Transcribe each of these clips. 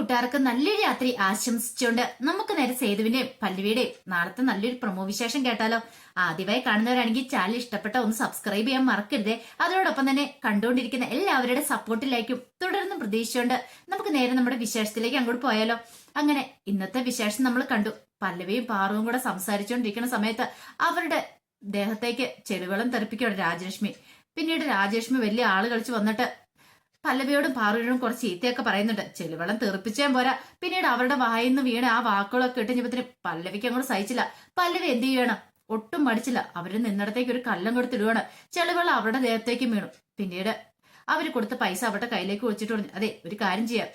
കൂട്ടുകാർക്ക് നല്ലൊരു രാത്രി ആശംസിച്ചുകൊണ്ട് നമുക്ക് നേരെ സേതുവിന്റെയും പല്ലുവിയുടെയും നാളത്തെ നല്ലൊരു പ്രമോ വിശേഷം കേട്ടാലോ. ആദ്യമായി കാണുന്നവരാണെങ്കിൽ ചാനൽ ഇഷ്ടപ്പെട്ട ഒന്ന് സബ്സ്ക്രൈബ് ചെയ്യാൻ മറക്കരുതേ. അതിനോടൊപ്പം തന്നെ കണ്ടുകൊണ്ടിരിക്കുന്ന എല്ലാവരുടെ സപ്പോർട്ടിലേക്കും തുടർന്ന് പ്രതീക്ഷിച്ചുകൊണ്ട് നമുക്ക് നേരെ നമ്മുടെ വിശേഷത്തിലേക്ക് അങ്ങോട്ട് പോയാലോ. അങ്ങനെ ഇന്നത്തെ വിശേഷം നമ്മൾ കണ്ടു. പല്ലവിയും പാറവും കൂടെ സംസാരിച്ചുകൊണ്ടിരിക്കുന്ന സമയത്ത് അവരുടെ ദേഹത്തേക്ക് ചെളിവെള്ളം തെറിപ്പിക്കുകയാണ് രാജലക്ഷ്മി. പിന്നീട് രാജലക്ഷ്മി വലിയ ആൾ കളിച്ച് വന്നിട്ട് പല്ലവിയോടും പാറുവിനോടും കുറച്ച് ചീത്തയൊക്കെ പറയുന്നുണ്ട്. ചെളിവെള്ളം തെറിപ്പിച്ചേ പോരാ. പിന്നീട് അവരുടെ വായിന്ന് വീണ് ആ വാക്കുകളൊക്കെ ഇട്ടുഞ്ഞപ്പത്തിന് പല്ലവിക്ക് അങ്ങോട്ട് സഹിച്ചില്ല. പല്ലവി എന്ത് ചെയ്യണം? ഒട്ടും മടിച്ചില്ല. അവർ നിന്നിടത്തേക്ക് ഒരു കല്ലം കൊടുത്തിടുവാണ് ചെളിവെള്ളം അവരുടെ ദേഹത്തേക്ക് വീണു. പിന്നീട് അവർ കൊടുത്ത പൈസ അവരുടെ കയ്യിലേക്ക് വെച്ചിട്ട് പറഞ്ഞു അതെ ഒരു കാര്യം ചെയ്യാം.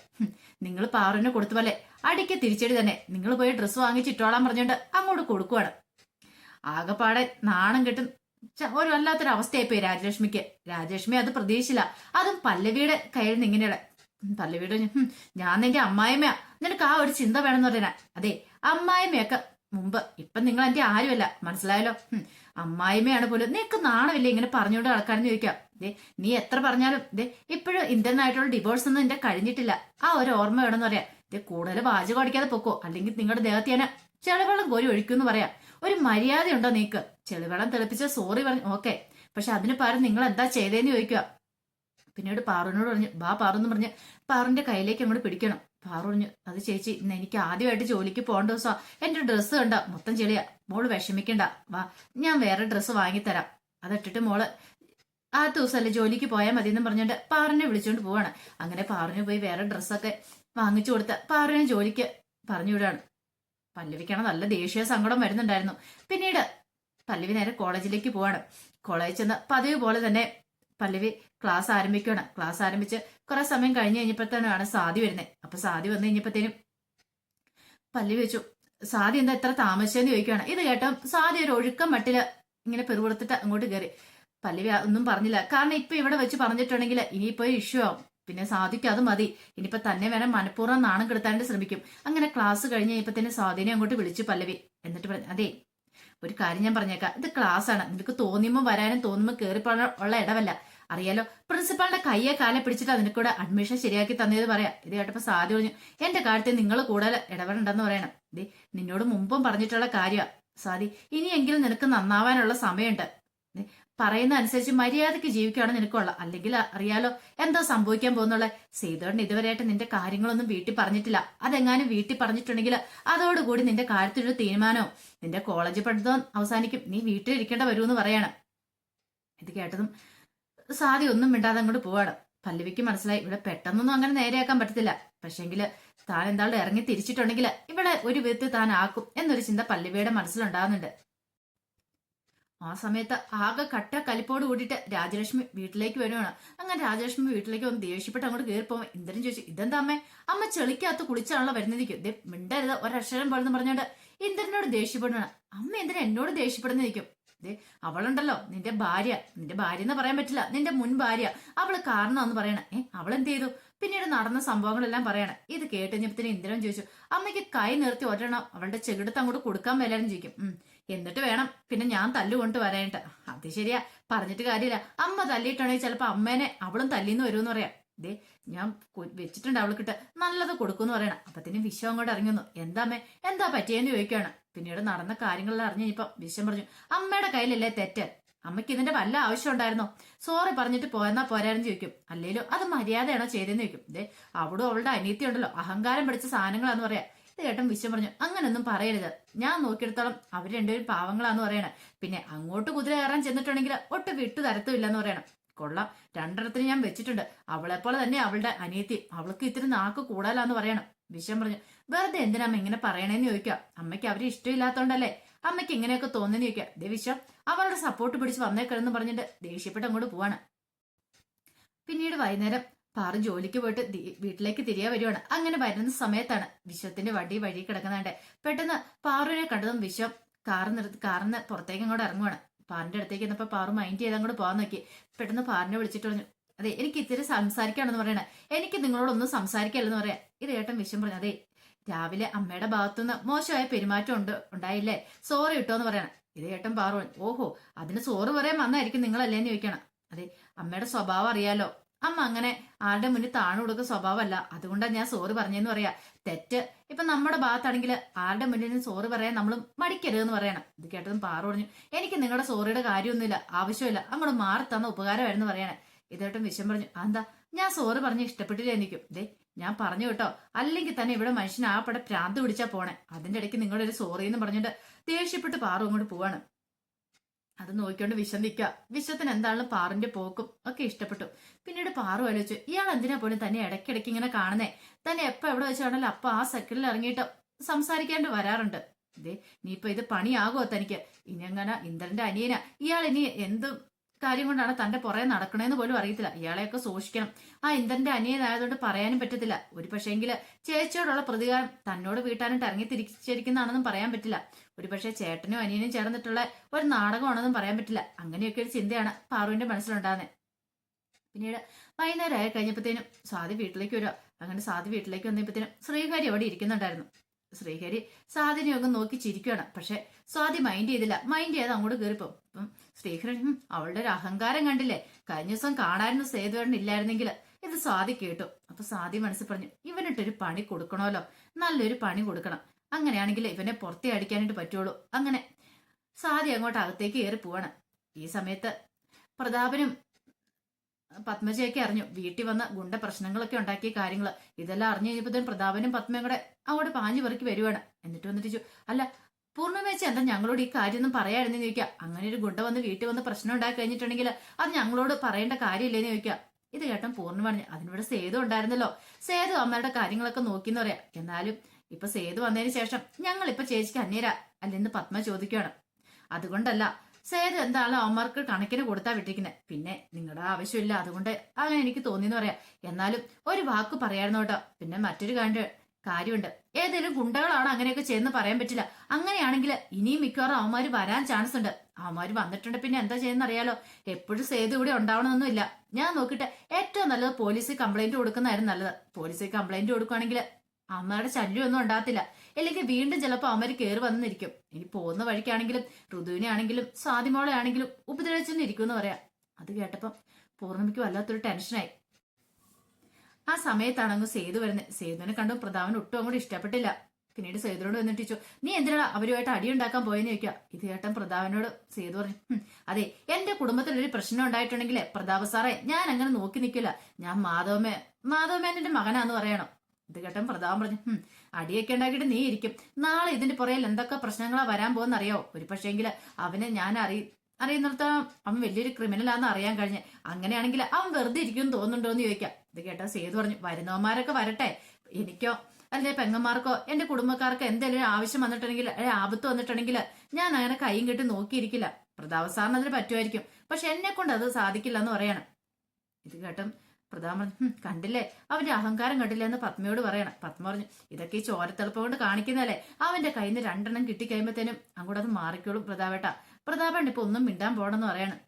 നിങ്ങൾ പാറുവിനെ കൊടുത്തു പോലെ അടിക്ക് തിരിച്ചടി തന്നെ. നിങ്ങൾ പോയി ഡ്രസ്സ് വാങ്ങിച്ചിട്ടോളാൻ പറഞ്ഞുകൊണ്ട് അങ്ങോട്ട് കൊടുക്കുവാണ്. ആകെപ്പാടെ നാണം കെട്ടും ഒരു വല്ലാത്തൊരു അവസ്ഥയായിപ്പോയി രാജലക്ഷ്മിക്ക്. രാജലക്ഷ്മി അത് പ്രതീക്ഷിച്ചില്ല. അതും പല്ലവിയുടെ കയ്യിൽ നിന്ന് ഇങ്ങനെയുള്ള പല്ലവിയുടെ ഞാൻ നിന്റെ അമ്മായിമ്മയാ. നിനക്ക് ആ ഒരു ചിന്ത വേണമെന്ന് പറഞ്ഞാ അതെ അമ്മായിമ്മയൊക്കെ മുമ്പ്. ഇപ്പൊ നിങ്ങൾ എന്റെ ആരുമല്ല. മനസ്സിലായല്ലോ? അമ്മായിമ്മയാണ് പോലും. നിനക്ക് നാണമില്ല ഇങ്ങനെ പറഞ്ഞുകൊണ്ട് കളക്കാരെന്ന് ചോദിക്കാം ദേ നീ എത്ര പറഞ്ഞാലും ദേ ഇപ്പോഴും ഇന്ത്യനായിട്ടുള്ള ഡിവോഴ്സ് ഒന്നും എന്റെ കഴിഞ്ഞിട്ടില്ല. ആ ഒരു ഓർമ്മ വേണമെന്ന് പറയാം. ദേ കൂടുതൽ വാചകം അടിക്കാതെ പൊക്കോ. അല്ലെങ്കിൽ നിങ്ങളുടെ ദേഹത്ത് ഞാൻ കോരി കോരി ഒഴിക്കുമെന്ന് പറയാം. ഒരു മര്യാദ ഉണ്ടോ നീക്ക്? ചെളിവെള്ളം തിളപ്പിച്ച സോറി പറഞ്ഞു ഓക്കെ പക്ഷെ അതിന് പകരം നിങ്ങൾ എന്താ ചെയ്തേന്ന് ചോദിക്കുക. പിന്നീട് പാറുവിനോട് പറഞ്ഞു ബാ പാറു പറഞ്ഞ് പാറുവിന്റെ കയ്യിലേക്ക് അങ്ങോട്ട് പിടിക്കണം. പാറു പറഞ്ഞു അത് ചേച്ചി ഇന്ന് എനിക്ക് ആദ്യമായിട്ട് ജോലിക്ക് പോകേണ്ട ദിവസമാ എന്റെ ഡ്രസ്സ് കണ്ട മൊത്തം ചെളിയാ. മോൾ വിഷമിക്കണ്ട. വാ ഞാൻ വേറെ ഡ്രസ്സ് വാങ്ങിത്തരാം. അതിട്ടിട്ട് മോൾ ആ ദിവസമല്ലേ ജോലിക്ക് പോയാൽ മതി എന്ന് പറഞ്ഞിട്ട് പാറിനെ വിളിച്ചോണ്ട് പോവാണ്. അങ്ങനെ പാറിന് പോയി വേറെ ഡ്രസ്സൊക്കെ വാങ്ങിച്ചു കൊടുത്ത പാറിനെ ജോലിക്ക് പറഞ്ഞു വിടുകയാണ് പല്ലവിക്കാണ് നല്ല ദേഷ്യ സങ്കടം വരുന്നുണ്ടായിരുന്നു. പിന്നീട് പല്ലവി നേരെ കോളേജിലേക്ക് പോവാണ്. കോളേജിൽ ചെന്ന് പതിവ് പോലെ തന്നെ പല്ലവി ക്ലാസ് ആരംഭിക്കുകയാണ് ക്ലാസ് ആരംഭിച്ച് കുറെ സമയം കഴിഞ്ഞ് കഴിഞ്ഞപ്പോഴത്തേനാണ് സാധി വരുന്നത് അപ്പൊ സാധി വന്നു കഴിഞ്ഞപ്പോഴത്തേനും പല്ലവി വെച്ചു സാധി എന്താ എത്ര താമസിച്ചെന്ന് ചോദിക്കുകയാണ് ഇത് കേട്ടോ സാധി ഒരു ഒഴുക്കം മട്ടിൽ ഇങ്ങനെ പെറുകൊടുത്തിട്ട് അങ്ങോട്ട് കയറി. പല്ലവി ഒന്നും പറഞ്ഞില്ല. കാരണം ഇപ്പൊ ഇവിടെ വെച്ച് പറഞ്ഞിട്ടുണ്ടെങ്കിൽ ഇനിയിപ്പോ ഇഷ്യൂ ആവും. പിന്നെ സാധിക്കും അത് മതി. ഇനിയിപ്പോ തന്നെ വേണം മനഃപൂർവം നാണം കെടുത്താണ്ട് ശ്രമിക്കും. അങ്ങനെ ക്ലാസ് കഴിഞ്ഞ് കഴിഞ്ഞപ്പോ സ്വാധീനം അങ്ങോട്ട് വിളിച്ചു പല്ലവി. എന്നിട്ട് പറഞ്ഞു അതെ ഒരു കാര്യം ഞാൻ പറഞ്ഞേക്കാം. ഇത് ക്ലാസ് ആണ്. നിനക്ക് തോന്നിയുമ്പോൾ വരാനും തോന്നുമ്പോൾ കയറിപ്പോഴാൻ ഉള്ള ഇടവല്ല അറിയാലോ? പ്രിൻസിപ്പാളിന്റെ കയ്യെ കാലെ പിടിച്ചിട്ട് അതിനെ കൂടെ അഡ്മിഷൻ ശരിയാക്കി തന്നത് പറയാം. ഇത് കേട്ടപ്പോ സാധ്യത പറഞ്ഞു എന്റെ കാര്യത്തിൽ നിങ്ങൾ കൂടുതൽ ഇടപെടണ്ടെന്ന് പറയണം. ദേ നിന്നോട് മുമ്പും പറഞ്ഞിട്ടുള്ള കാര്യമാണ് സാധി ഇനിയെങ്കിലും നിനക്ക് നന്നാവാനുള്ള സമയമുണ്ട്. പറയുന്ന അനുസരിച്ച് മര്യാദയ്ക്ക് ജീവിക്കുകയാണ് നിനക്കുള്ള. അല്ലെങ്കിൽ അറിയാലോ എന്താ സംഭവിക്കാൻ പോകുന്നുള്ള സീതോടൻ ഇതുവരെയായിട്ട് നിന്റെ കാര്യങ്ങളൊന്നും വീട്ടിൽ പറഞ്ഞിട്ടില്ല. അതെങ്ങാനും വീട്ടിൽ പറഞ്ഞിട്ടുണ്ടെങ്കിൽ അതോടുകൂടി നിന്റെ കാര്യത്തിലൊരു തീരുമാനവും. നിന്റെ കോളേജ് പഠിത്തം അവസാനിക്കും. നീ വീട്ടിലിരിക്കേണ്ട എന്ന് പറയാണ്. ഇത് കേട്ടതും സാധ്യ ഒന്നും മിണ്ടാതെ അങ്ങോട്ട് പോവാണ്. പല്ലവിക്ക് മനസ്സിലായി ഇവിടെ പെട്ടെന്നൊന്നും അങ്ങനെ നേരെയാക്കാൻ പറ്റത്തില്ല. പക്ഷെങ്കിൽ താൻ എന്താളും ഇറങ്ങി തിരിച്ചിട്ടുണ്ടെങ്കിൽ ഇവിടെ ഒരു വിധത്തിൽ താൻ ആക്കും എന്നൊരു ചിന്ത പല്ലവിയുടെ മനസ്സിലുണ്ടാകുന്നുണ്ട്. ആ സമയത്ത് ആകെ കട്ട കലിപ്പോട് കൂടിയിട്ട് രാജലക്ഷ്മി വീട്ടിലേക്ക് വരുവാണ്. അങ്ങനെ രാജലക്ഷ്മി വീട്ടിലേക്ക് ഒന്ന് ദേഷ്യപ്പെട്ട് അങ്ങോട്ട് കയറി പോകുമ്പോൾ ഇന്ദ്രൻ ചോദിച്ചു ഇതെന്താ അമ്മേ? അമ്മ ചെളിക്കകത്ത് കുളിച്ചാണല്ലോ വരുന്നതിരിക്കും. ദേ മിണ്ടരുത് ഒരക്ഷരം പോലെന്ന് പറഞ്ഞോണ്ട് ഇന്ദ്രനോട് ദേഷ്യപ്പെടുകയാണ് അമ്മ എന്തിനാ എന്നോട് ദേഷ്യപ്പെടുന്നതിരിക്കും. ദേ അവളുണ്ടല്ലോ നിന്റെ ഭാര്യ. നിന്റെ ഭാര്യ എന്ന് പറയാൻ പറ്റില്ല. നിന്റെ മുൻ ഭാര്യ. അവൾ കാരണം എന്ന് പറയണേ. ഏ അവൾ എന്ത് ചെയ്തു പിന്നീട് നടന്ന സംഭവങ്ങളെല്ലാം പറയണം. ഇത് കേട്ടുകഴിഞ്ഞപ്പത്തിന് ഇന്ദ്രൻ ചോദിച്ചു അമ്മയ്ക്ക് കൈ നിർത്തി ഒരെണ്ണം അവളുടെ ചെകിടത്ത് അങ്ങോട്ട് കൊടുക്കാൻ മേലാരും ചോദിക്കും. ഉം. എന്നിട്ട് വേണം. പിന്നെ ഞാൻ തല്ലുകൊണ്ട് വരാനായിട്ട്. അത് ശരിയാ. പറഞ്ഞിട്ട് കാര്യമില്ല. അമ്മ തല്ലിയിട്ടാണെങ്കിൽ ചിലപ്പോ അമ്മേനെ അവളും തല്ലിന്ന് വരുമെന്ന് പറയാം. ദേ ഞാൻ വെച്ചിട്ടുണ്ട് അവൾക്കിട്ട്. നല്ലത് കൊടുക്കുമെന്ന് പറയണം. അപ്പത്തിന് വിശ്വം അങ്ങോട്ട് ഇറങ്ങുന്നു. എന്താ അമ്മേ? എന്താ പറ്റിയെന്ന് ചോദിക്കുകയാണ് പിന്നീട് നടന്ന കാര്യങ്ങളെല്ലാം അറിഞ്ഞു ഇപ്പം വിശ്വം പറഞ്ഞു അമ്മയുടെ കയ്യിലല്ലേ തെറ്റ്? അമ്മയ്ക്ക് ഇതിന്റെ വല്ല ആവശ്യം ഉണ്ടായിരുന്നോ? സോറി പറഞ്ഞിട്ട് പോയെന്നാ പോരാരെന്ന് ചോദിക്കും. അല്ലേലോ അത് മര്യാദയാണോ ചെയ്തെന്ന് ചോദിക്കും. ദേ അവിടെ അവളുടെ അനീത്തി ഉണ്ടല്ലോ. അഹങ്കാരം പിടിച്ച സാധനങ്ങളാന്ന് പറയാ. ഇത് കേട്ടും വിശ്വം പറഞ്ഞു അങ്ങനൊന്നും പറയരുത്. ഞാൻ നോക്കിയെടുത്തോളം അവർ രണ്ടുപേരും പാവങ്ങളാന്ന് പറയണം. പിന്നെ അങ്ങോട്ട് കുതിര കയറാൻ ചെന്നിട്ടുണ്ടെങ്കിൽ ഒട്ട് വിട്ടു തരത്തുമില്ലെന്ന് പറയണം. കൊള്ളാം. രണ്ടിടത്തിന് ഞാൻ വെച്ചിട്ടുണ്ട്. അവളെപ്പോലെ തന്നെ അവളുടെ അനിയത്തി. അവൾക്ക് ഇത്തിരി നാക്ക് കൂടാലാന്ന് പറയണം. വിശ്വം പറഞ്ഞു. വെറുതെ എന്തിനാ അമ്മ ഇങ്ങനെ പറയണേന്ന് ചോദിക്കുക? അമ്മയ്ക്ക് അവരെ ഇഷ്ടമില്ലാത്തോണ്ടല്ലേ? അമ്മയ്ക്ക് ഇങ്ങനെയൊക്കെ തോന്നുന്നു ചോദിക്കുക. ദേ വിശ്വം അവളുടെ സപ്പോർട്ട് പിടിച്ച് വന്നേക്കണെന്ന് പറഞ്ഞിട്ട് ദേഷ്യപ്പെട്ട് അങ്ങോട്ട് പോവാണ്. പിന്നീട് വൈകുന്നേരം പാറു ജോലിക്ക് പോയിട്ട് വീട്ടിലേക്ക് തിരികെ വരുവാണ്. അങ്ങനെ വരുന്ന സമയത്താണ് വിശ്വത്തിന്റെ വടി വഴി കിടക്കുന്നുണ്ട്. പെട്ടെന്ന് പാറുവിനെ കണ്ടതും വിശ്വം കാറ് നിർത്തി കാറിന്ന് പുറത്തേക്ക് അങ്ങോട്ട് ഇറങ്ങുവാണ്. പാറിന്റെ അടുത്തേക്ക് എന്നപ്പോ പാറു മൈൻഡ് ചെയ്ത് അങ്ങോട്ട് പോകാൻ നോക്കി. പെട്ടെന്ന് പാറിനെ വിളിച്ചിട്ട് പറഞ്ഞു അതെ എനിക്ക് ഇത്തിരി സംസാരിക്കാണെന്ന് പറയണേ. എനിക്ക് നിങ്ങളോടൊന്നും സംസാരിക്കല്ലെന്ന് പറയാം ഇത് ഏട്ടൻ വിഷയം പറഞ്ഞു. അതെ രാവിലെ അമ്മയുടെ ഭാഗത്തുനിന്ന് മോശമായ പെരുമാറ്റം ഉണ്ട് ഉണ്ടായില്ലേ? സോറി കിട്ടുമെന്ന് പറയണം. ഇത് ഏട്ടൻ പാറു. ഓഹോ അതിന് സോറ് പറയാൻ വന്നായിരിക്കും നിങ്ങളല്ലേ എന്ന് ചോദിക്കണം. അതെ അമ്മയുടെ സ്വഭാവം അറിയാലോ. അമ്മ അങ്ങനെ ആരുടെ മുന്നിൽ താണു കൊടുക്കുന്ന സ്വഭാവമല്ല. അതുകൊണ്ടാണ് ഞാൻ സോറി പറഞ്ഞെന്ന് പറയാ. തെറ്റ്. ഇപ്പൊ നമ്മുടെ ഭാഗത്താണെങ്കിൽ ആരുടെ മുന്നിൽ സോറി പറയാൻ നമ്മൾ മടിക്കരുതെന്ന് പറയണം. ഇത് കേട്ടതും പാറു പറഞ്ഞു. എനിക്ക് നിങ്ങളുടെ സോറിയുടെ കാര്യമൊന്നുമില്ല ആവശ്യമില്ല. അങ്ങോട്ട് മാറി തന്ന ഉപകാരമായിരുന്നു പറയണേ. ഇതേട്ടും വിഷം പറഞ്ഞു. എന്താ? ഞാൻ സോറ് പറഞ്ഞ് ഇഷ്ടപ്പെട്ടില്ല എനിക്കും? ദേ ഞാൻ പറഞ്ഞു കേട്ടോ. അല്ലെങ്കിൽ തന്നെ ഇവിടെ മനുഷ്യൻ ആ പടം ഭ്രാന്ത് പിടിച്ചാ പോണേ. അതിന്റെ ഇടയ്ക്ക് നിങ്ങളുടെ ഒരു സോറി എന്ന് പറഞ്ഞിട്ട് ദേഷ്യപ്പെട്ട് പാറു അങ്ങോട്ട് പോവാണ്. അത് നോക്കിക്കൊണ്ട് വിഷം നിൽക്കുക വിശ്വത്തിന് എന്താണെങ്കിലും പാറിന്റെ പോക്കും ഒക്കെ ഇഷ്ടപ്പെട്ടു. പിന്നീട് പാറു ആലോചിച്ചു. ഇയാൾ എന്തിനാ പോലും തന്നെ ഇടയ്ക്കിടയ്ക്ക് ഇങ്ങനെ കാണുന്നേ? തന്നെ എപ്പോ എവിടെ വെച്ചാണല്ലോ അപ്പൊ ആ സെക്കൻഡിൽ ഇറങ്ങിയിട്ട് സംസാരിക്കാണ്ട് വരാറുണ്ട്. ഇതേ നീ ഇപ്പൊ ഇത് പണിയാകുമോ തനിക്ക്? ഇനി അങ്ങനെ ഇന്ദ്രന്റെ അനിയന. ഇയാൾ ഇനി എന്ത് കാര്യം കൊണ്ടാണ് തന്റെ പുറകെ നടക്കണേന്ന് പോലും അറിയത്തില്ല. ഇയാളെയൊക്കെ സൂക്ഷിക്കണം. ആ ഇന്ദ്രന്റെ അനിയനായതുകൊണ്ട് പറയാനും പറ്റത്തില്ല. ഒരു പക്ഷേങ്കിൽ ചേച്ചിയോടുള്ള പ്രതികാരം തന്നോട് വീട്ടാനായിട്ട് ഇറങ്ങി തിരിച്ചിരിക്കുന്നതാണെന്നും പറയാൻ പറ്റില്ല. ഒരു പക്ഷേ ചേട്ടനും അനിയനും ചേർന്നിട്ടുള്ള ഒരു നാടകമാണെന്നും പറയാൻ പറ്റില്ല. അങ്ങനെയൊക്കെ ഒരു ചിന്തയാണ് പാറുവിന്റെ മനസ്സിലുണ്ടാകുന്നത് പിന്നീട് വൈകുന്നേരം ആയി കഴിഞ്ഞപ്പോഴത്തേനും സ്വാതി വീട്ടിലേക്ക് വരിക. അങ്ങനെ സ്വാതി വീട്ടിലേക്ക് വന്നപ്പോഴത്തേനും ശ്രീഹരി അവിടെ ഇരിക്കുന്നുണ്ടായിരുന്നു. ശ്രീഹരി സ്വാതിനെ ഒക്കെ നോക്കി ചിരിക്കുകയാണ് പക്ഷെ സ്വാതി മൈൻഡ് ചെയ്തില്ല. മൈൻഡ് ചെയ്ത് അങ്ങോട്ട് കയറിപ്പോ അപ്പം ശ്രീഹരൻ അവളുടെ ഒരു അഹങ്കാരം കണ്ടില്ലേ? കഴിഞ്ഞ ദിവസം കാണായിരുന്നു സേതുവേട്ടൻ ഇല്ലായിരുന്നെങ്കിൽ. ഇത് സ്വാതി കേട്ടു. അപ്പൊ സ്വാതി മനസ്സിൽ പറഞ്ഞു ഇവനിട്ടൊരു പണി കൊടുക്കണമല്ലോ. നല്ലൊരു പണി കൊടുക്കണം. അങ്ങനെയാണെങ്കിൽ ഇവനെ പുറത്തേ അടിക്കാനായിട്ട് പറ്റുള്ളൂ. അങ്ങനെ സ്വാതി അങ്ങോട്ട് അകത്തേക്ക് കയറി പോവാണ്. ഈ സമയത്ത് പ്രതാപനും പത്മജയൊക്കെ അറിഞ്ഞു. വീട്ടിൽ വന്ന ഗുണ്ട പ്രശ്നങ്ങളൊക്കെ ഉണ്ടാക്കിയ കാര്യങ്ങൾ ഇതെല്ലാം അറിഞ്ഞു കഴിഞ്ഞപ്പോഴത്തേനും പ്രതാപനും പത്മയും കൂടെ അങ്ങോട്ട് പാഞ്ഞു പെറുക്കി വരുവാണ്. എന്നിട്ട് വന്നിട്ട് അല്ല പൂർണമേച്ച എന്താ ഞങ്ങളോട് ഈ കാര്യമൊന്നും പറയാമായിരുന്നെന്ന് ചോദിക്കുക? അങ്ങനെ ഒരു ഗുണ്ട വന്ന് വീട്ടിൽ വന്ന് പ്രശ്നം ഉണ്ടാക്കി കഴിഞ്ഞിട്ടുണ്ടെങ്കിൽ അത് ഞങ്ങളോട് പറയേണ്ട കാര്യമില്ലേന്ന് ചോദിക്കുക. ഇത് കേട്ടൻ പൂർണ പറഞ്ഞു അതിനിവിടെ സേതു ഉണ്ടായിരുന്നല്ലോ. സേതു അമ്മയുടെ കാര്യങ്ങളൊക്കെ നോക്കിയെന്ന് പറയാം. എന്നാലും ഇപ്പൊ സേതു വന്നതിന് ശേഷം ഞങ്ങൾ ഇപ്പൊ ചേച്ചിക്ക് അന്യരാ അല്ലെന്ന് പത്മ ചോദിക്കുകയാണ്. അതുകൊണ്ടല്ല സേതു എന്താണല്ലോ അവന്മാർക്ക് കണക്കിന് കൊടുത്താ വിട്ടിരിക്കുന്നത് പിന്നെ നിങ്ങളുടെ ആവശ്യമില്ല. അതുകൊണ്ട് അങ്ങനെ എനിക്ക് തോന്നിയെന്ന് പറയാം. എന്നാലും ഒരു വാക്ക് പറയായിരുന്നു കേട്ടോ. പിന്നെ മറ്റൊരു കാര്യം കാര്യമുണ്ട്. ഏതെങ്കിലും ഗുണ്ടകളാണ് അങ്ങനെയൊക്കെ ചെയ്യുന്ന പറയാൻ പറ്റില്ല. അങ്ങനെയാണെങ്കിൽ ഇനിയും മിക്കവാറും അവന്മാർ വരാൻ ചാൻസ് ഉണ്ട്. അവന്മാർ വന്നിട്ടുണ്ട് പിന്നെ എന്താ ചെയ്യുന്ന അറിയാലോ. എപ്പോഴും സേതു ഇവിടെ ഉണ്ടാവണമെന്നൊന്നുമില്ല ഞാൻ നോക്കിയിട്ട് ഏറ്റവും നല്ലത് പോലീസിൽ കംപ്ലൈന്റ് കൊടുക്കുന്നതായിരുന്നു നല്ലത്. പോലീസിൽ കംപ്ലൈന്റ് കൊടുക്കുകയാണെങ്കിൽ അമ്മയുടെ ശല്യമൊന്നും ഉണ്ടാകത്തില്ല. അല്ലെങ്കിൽ വീണ്ടും ചിലപ്പോൾ അമര് കയറി വന്നിരിക്കും. ഇനി പോകുന്ന വഴിക്കാണെങ്കിലും ഋതുവിനെ ആണെങ്കിലും സ്വാതിമോളെ ആണെങ്കിലും ഉപദ്രവിച്ചെന്ന് ഇരിക്കും എന്ന് പറയാം. അത് കേട്ടപ്പം പൂർണിമയ്ക്ക് വല്ലാത്തൊരു ടെൻഷനായി. ആ സമയത്താണ് അങ്ങ് സേതു വരുന്നത്. സേതുവിനെ കണ്ടു പ്രതാപന് ഒട്ടും അങ്ങോട്ട് ഇഷ്ടപ്പെട്ടില്ല. പിന്നീട് സേതുവിനോട് വന്നിട്ട് ചോദിച്ചു നീ എന്തിനാ അവരുമായിട്ട് അടിയുണ്ടാക്കാൻ പോയെന്ന് ചോദിക്കുക? ഇത് കേട്ടൻ പ്രതാപനോട് സേതു പറഞ്ഞു അതെ എന്റെ കുടുംബത്തിൽ ഒരു പ്രശ്നം ഉണ്ടായിട്ടുണ്ടെങ്കിൽ പ്രതാപ സാറേ ഞാൻ അങ്ങനെ നോക്കി നിൽക്കില്ല. ഞാൻ മാധവമേ മാധവമേനന്റെ മകനാന്ന് പറയണം. ഇത് കേട്ടൻ പ്രതാപം പറഞ്ഞു "ഹും, അടിയൊക്കെ ഉണ്ടാക്കിയിട്ട് നീ ഇരിക്കും. നാളെ ഇതിന്റെ പുറയിൽ എന്തൊക്കെ പ്രശ്നങ്ങളാ വരാൻ പോകുന്ന അറിയാവോ ഒരു പക്ഷേങ്കിൽ അവനെ ഞാൻ അറി അറിയുന്നിടത്ത് അവൻ വലിയൊരു ക്രിമിനലാന്ന് അറിയാൻ കഴിഞ്ഞ്. അങ്ങനെയാണെങ്കിൽ അവൻ വെറുതെ ഇരിക്കും തോന്നുന്നുണ്ടോ എന്ന് ചോദിക്കാം. ഇത് കേട്ടാ സേതു പറഞ്ഞു വരുന്നവന്മാരൊക്കെ വരട്ടെ. എനിക്കോ അല്ലെ പെങ്ങന്മാർക്കോ എന്റെ കുടുംബക്കാർക്കോ എന്തെങ്കിലും ആവശ്യം വന്നിട്ടുണ്ടെങ്കിൽ അല്ലെ ആപത്ത് വന്നിട്ടുണ്ടെങ്കിൽ ഞാൻ അങ്ങനെ കൈയും കെട്ടി നോക്കിയിരിക്കില്ല. പ്രതാപ സാറിന് അതിന് പറ്റുമായിരിക്കും. പക്ഷെ എന്നെ കൊണ്ട് അത് സാധിക്കില്ല എന്ന് പറയണം. ഇത് കേട്ടും പറഞ്ഞു കണ്ടില്ലേ? അവന്റെ അഹങ്കാരം കണ്ടില്ല? എന്ന് പത്മയോട് പറയണം. പത്മ പറഞ്ഞു ഇതൊക്കെ ഈ ചോരത്തെളുപ്പം കൊണ്ട് കാണിക്കുന്നതല്ലേ? അവന്റെ കയ്യിൽ നിന്ന് രണ്ടെണ്ണം കിട്ടിക്കഴിയുമ്പത്തേനും അങ്ങോട്ട് അത് മാറിക്കോളും പ്രതാപേട്ട. പ്രതാപൻ ഇപ്പൊ ഒന്നും മിണ്ടാൻ പോണെന്ന് പറയണം.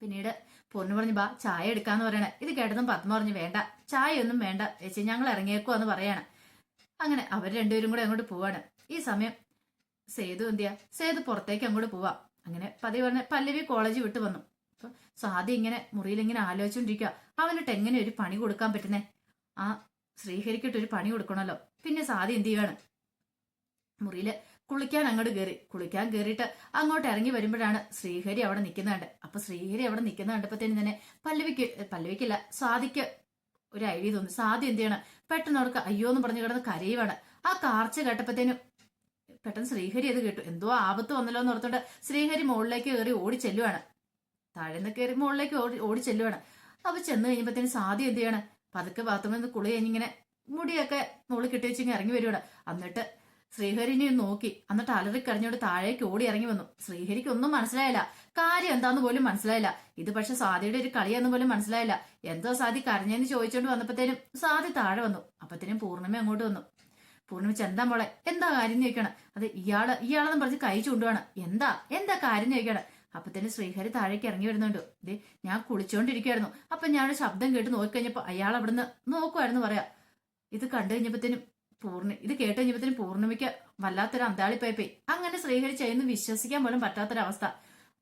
പിന്നീട് പൊന്നു പറഞ്ഞു ബാ ചായ എടുക്കാന്ന് പറയണേ. ഇത് കേട്ടതും പത്മ പറഞ്ഞു വേണ്ട ചായ ഒന്നും വേണ്ട ചേച്ചി ഞങ്ങൾ ഇറങ്ങിയേക്കോ എന്ന് പറയാണ്. അങ്ങനെ അവർ രണ്ടുപേരും കൂടെ അങ്ങോട്ട് പോവാണ്. ഈ സമയം സേതു എന്തിയാ? സേതു പുറത്തേക്ക് അങ്ങോട്ട് പോവാ. അങ്ങനെ പതിവ് പറഞ്ഞ പല്ലവി കോളേജ് വിട്ടു വന്നു. അപ്പൊ ഇങ്ങനെ മുറിയിൽ ഇങ്ങനെ ആലോചിച്ചോണ്ടിരിക്കുക അവനിട്ട് എങ്ങനെ ഒരു പണി കൊടുക്കാൻ പറ്റുന്നേ? ആ ശ്രീഹരിക്കിട്ട് ഒരു പണി കൊടുക്കണല്ലോ. പിന്നെ സാധി എന്ത് ചെയ്യാണ്? മുറിയിൽ കുളിക്കാൻ അങ്ങോട്ട് കയറി കുളിക്കാൻ കയറിയിട്ട് അങ്ങോട്ട് ഇറങ്ങി വരുമ്പോഴാണ് ശ്രീഹരി അവിടെ നിൽക്കുന്നുണ്ട്. അപ്പൊ ശ്രീഹരി അവിടെ നിൽക്കുന്ന കണ്ടപ്പോഴത്തേനും തന്നെ പല്ലവിക്ക് പല്ലവിക്കില്ല സ്വാതിക്ക് ഒരു ഐഡിയ തോന്നി. സാധി എന്ത് ചെയ്യണം? പെട്ടെന്ന് അവർക്ക് അയ്യോ എന്ന് പറഞ്ഞു കിടന്ന് കരയുവാണ്. ആ കാർച്ച കേട്ടപ്പോഴത്തേനും പെട്ടെന്ന് ശ്രീഹരി അത് കേട്ടു. എന്തോ ആപത്ത് വന്നല്ലോ എന്ന് ഓർത്തോണ്ട് ശ്രീഹരി മുകളിലേക്ക് കയറി ഓടി ചെല്ലുവാണ്. താഴെ നിന്ന് കയറി മുകളിലേക്ക് ഓടി ഓടി ചെല്ലുവാണ്. അപ്പൊ ചെന്ന് കഴിഞ്ഞപ്പോഴത്തേന് സാധ്യ എന്ത് ചെയ്യാണ്? പതുക്കെ ബാത്റൂമിൽ നിന്ന് കുളി കഴിഞ്ഞിങ്ങനെ മുടിയൊക്കെ മുകളിൽ കെട്ടി വെച്ചിങ്ങനെ ഇറങ്ങി വരുവാണ്. എന്നിട്ട് ശ്രീഹരിനെ നോക്കി. എന്നിട്ട് അലറിക്കറിഞ്ഞോണ്ട് താഴേക്ക് ഓടി ഇറങ്ങി വന്നു. ശ്രീഹരിക്ക് ഒന്നും മനസ്സിലായില്ല. കാര്യം എന്താന്ന് പോലും മനസ്സിലായില്ല. ഇത് പക്ഷെ സാദിയുടെ ഒരു കളിയാന്ന് പോലും മനസ്സിലായില്ല. എന്തോ സാദി കരഞ്ഞെന്ന് ചോദിച്ചോണ്ട് വന്നപ്പോഴത്തേനും സാദി താഴെ വന്നു. അപ്പത്തേനും പൂർണിമ അങ്ങോട്ട് വന്നു. പൂർണിമ എന്താ മോളെ? എന്താ കാര്യം ചോദിക്കണം. അത് ഇയാൾ ഇയാളെന്ന് പറഞ്ഞ് കൈ ചൂണ്ടുവാണ്. എന്താ? എന്താ കാര്യം എന്ന് ചോദിക്കണം തന്നെ ശ്രീഹരി താഴേക്ക് ഇറങ്ങി വരുന്നുണ്ട്. ദേ ഞാൻ കുളിച്ചോണ്ടിരിക്കുവായിരുന്നു. അപ്പൊ ഞാൻ ശബ്ദം കേട്ട് നോക്കിക്കഴിഞ്ഞപ്പോ അയാൾ അവിടുന്ന് നോക്കുവായിരുന്നു പറയാ ഇത് കണ്ടു കഴിഞ്ഞപ്പോഴത്തേനും പൂർണി ഇത് കേട്ട് കഴിഞ്ഞപ്പോഴത്തേനും പൂർണിമയ്ക്ക് വല്ലാത്തൊരു അന്താളിപ്പായിപ്പോയി. അങ്ങനെ ശ്രീഹരി ചെയ്യുന്ന വിശ്വസിക്കാൻ പോലും പറ്റാത്തൊരവസ്ഥ.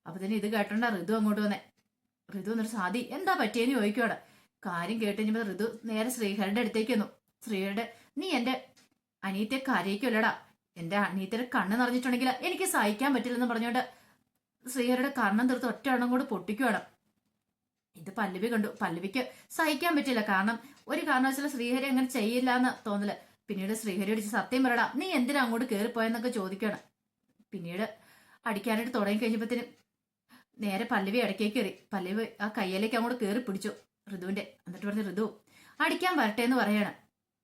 അപ്പൊ തന്നെ ഇത് കേട്ടോണ്ടാ ഋതു അങ്ങോട്ട് വന്നേ. ഋതു എന്നൊരു സാധി എന്താ പറ്റിയെന്ന് ചോദിക്കുവാണ് കാര്യം കേട്ട് കഴിഞ്ഞപ്പോൾ ഋതു നേരെ ശ്രീഹരിയുടെ അടുത്തേക്ക് വന്നു. ശ്രീഹരിയുടെ നീ എന്റെ അനിയത്തെ കരയിക്കുമല്ലടാ എന്റെ അനിയത്തിയുടെ കണ്ണ് നിറഞ്ഞിട്ടുണ്ടെങ്കിൽ എനിക്ക് സഹിക്കാൻ പറ്റില്ലെന്ന് പറഞ്ഞോണ്ട് ശ്രീഹരുടെ കണ്ണം തീർത്ത് ഒറ്റ എണ്ണം കൂടെ പൊട്ടിക്കുവാണ്. ഇത് പല്ലവി കണ്ടു. പല്ലവിക്ക് സഹിക്കാൻ പറ്റില്ല കാരണം ഒരു കാരണവശാലും ശ്രീഹരി അങ്ങനെ ചെയ്യില്ല എന്ന് തോന്നൽ. പിന്നീട് ശ്രീഹരി അടിച്ച് സത്യം പറയടാ നീ എന്തിനാ അങ്ങോട്ട് കയറിപ്പോയെന്നൊക്കെ ചോദിക്കുകയാണ് പിന്നീട് അടിക്കാനായിട്ട് തുടങ്ങി കഴിഞ്ഞപ്പോഴത്തേനും നേരെ പല്ലവി ഇടയ്ക്കേക്ക് കയറി. പല്ലവി ആ കയ്യിലേക്ക് അങ്ങോട്ട് കയറി പിടിച്ചു. ഋതുവിന്റെ എന്നിട്ട് പറഞ്ഞ ഋതു അടിക്കാൻ വരട്ടെ എന്ന് പറയാണ്.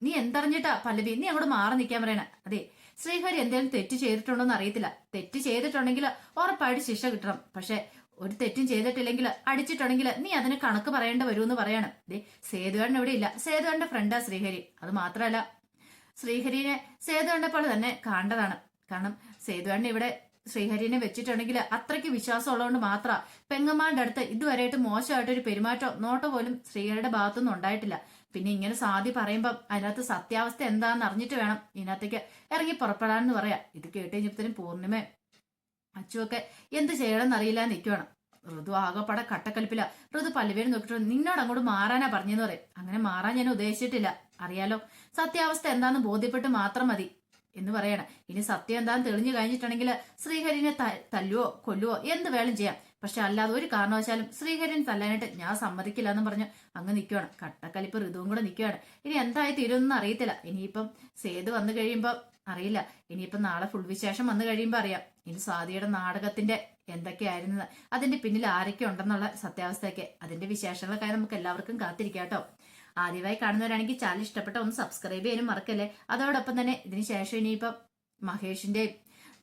നീ എന്തറിഞ്ഞിട്ടാ പല്ലവി? നീ അങ്ങോട്ട് മാറി നിൽക്കാൻ പറയണ. അതെ ശ്രീഹരി എന്തെങ്കിലും തെറ്റ് ചെയ്തിട്ടുണ്ടോ എന്ന് അറിയത്തില്ല. തെറ്റ് ചെയ്തിട്ടുണ്ടെങ്കിൽ ഉറപ്പായിട്ട് ശിക്ഷ കിട്ടണം. പക്ഷെ ഒരു തെറ്റും ചെയ്തിട്ടില്ലെങ്കിൽ അടിച്ചിട്ടുണ്ടെങ്കിൽ നീ അതിന് കണക്ക് പറയേണ്ട വരുമെന്ന് പറയാണ്. ദേ സേതുവേട്ടൻ ഇവിടെ ഇല്ല. സേതുവേട്ടന്റെ ഫ്രണ്ടാ ശ്രീഹരി. അത് മാത്രമല്ല ശ്രീഹരിനെ സേതു കണ്ടപ്പോൾ തന്നെ കാണേണ്ടതാണ്. കാരണം സേതുവേട്ടൻ ഇവിടെ ശ്രീഹരിനെ വെച്ചിട്ടുണ്ടെങ്കിൽ അത്രയ്ക്ക് വിശ്വാസം ഉള്ളതുകൊണ്ട് മാത്രം പെങ്ങന്മാരുടെ അടുത്ത് ഇതുവരെയായിട്ട് മോശമായിട്ടൊരു പെരുമാറ്റം നോട്ടോ പോലും ശ്രീഹരിയുടെ ഭാഗത്തുനിന്നും ഉണ്ടായിട്ടില്ല. പിന്നെ ഇങ്ങനെ സാധി പറയുമ്പം അതിനകത്ത് സത്യാവസ്ഥ എന്താണെന്ന് അറിഞ്ഞിട്ട് വേണം ഇതിനകത്തേക്ക് ഇറങ്ങി പുറപ്പെടാനെന്ന് പറയാം ഇത് കേട്ട് കഴിഞ്ഞപ്പോഴത്തേനും പൂർണിമ അച്ചുവൊക്കെ എന്ത് ചെയ്യണമെന്ന് അറിയില്ല നിൽക്കുവാണ് ഋതു ആകെപ്പാടെ കട്ടക്കലിപ്പില്ല ഋതു പല്ലുവേരും നോക്കിട്ട് നിന്നോട് അങ്ങോട്ട് മാറാനാ പറഞ്ഞെന്ന് പറയും. അങ്ങനെ മാറാൻ ഞാൻ ഉദ്ദേശിച്ചിട്ടില്ല. അറിയാലോ സത്യാവസ്ഥ എന്താണെന്ന് ബോധ്യപ്പെട്ട് മാത്രം മതി എന്ന് പറയണം. ഇനി സത്യം എന്താന്ന് തെളിഞ്ഞു കഴിഞ്ഞിട്ടുണ്ടെങ്കിൽ ശ്രീഹരിനെ തല്ലുവോ കൊല്ലുവോ എന്ത് വേണം ചെയ്യാം. പക്ഷെ അല്ലാതെ ഒരു കാരണവശാലും ശ്രീഹരൻ തല്ലാനായിട്ട് ഞാൻ സമ്മതിക്കില്ല എന്ന് പറഞ്ഞ് അങ്ങ് നിൽക്കുകയാണ് കട്ടക്കലിപ്പ് ഋതുവും കൂടെ നിൽക്കുകയാണ് ഇനി എന്തായി തീരുമെന്ന് അറിയത്തില്ല. ഇനിയിപ്പം സേതു വന്നു കഴിയുമ്പോൾ അറിയില്ല. ഇനിയിപ്പം നാളെ ഫുൾ വിശേഷം വന്നു കഴിയുമ്പോൾ അറിയാം. ഇനി സ്വാതിയുടെ നാടകത്തിന്റെ എന്തൊക്കെയായിരുന്നത്? അതിന്റെ പിന്നിൽ ആരൊക്കെ ഉണ്ടെന്നുള്ള സത്യാവസ്ഥയൊക്കെ. അതിന്റെ വിശേഷങ്ങളൊക്കെ നമുക്ക് എല്ലാവർക്കും കാത്തിരിക്കാട്ടോ ആദ്യമായി കാണുന്നവരാണെങ്കിൽ ചാനൽ ഇഷ്ടപ്പെട്ട ഒന്ന് സബ്സ്ക്രൈബ് ചെയ്യാനും മറക്കല്ലേ? അതോടൊപ്പം തന്നെ ഇതിന് ശേഷം ഇനിയിപ്പം മഹേഷിന്റെയും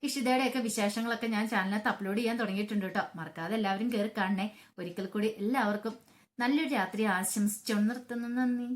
ഇഷിതയുടെ ഒക്കെ വിശേഷങ്ങളൊക്കെ ഞാൻ ചാനലിനകത്ത് അപ്ലോഡ് ചെയ്യാൻ തുടങ്ങിയിട്ടുണ്ട് കേട്ടോ. മറക്കാതെ എല്ലാവരും കയറി കാണണേ. ഒരിക്കൽ കൂടി എല്ലാവർക്കും നല്ലൊരു രാത്രി ആശംസിച്ചു നിർത്തുന്നു. നന്ദി.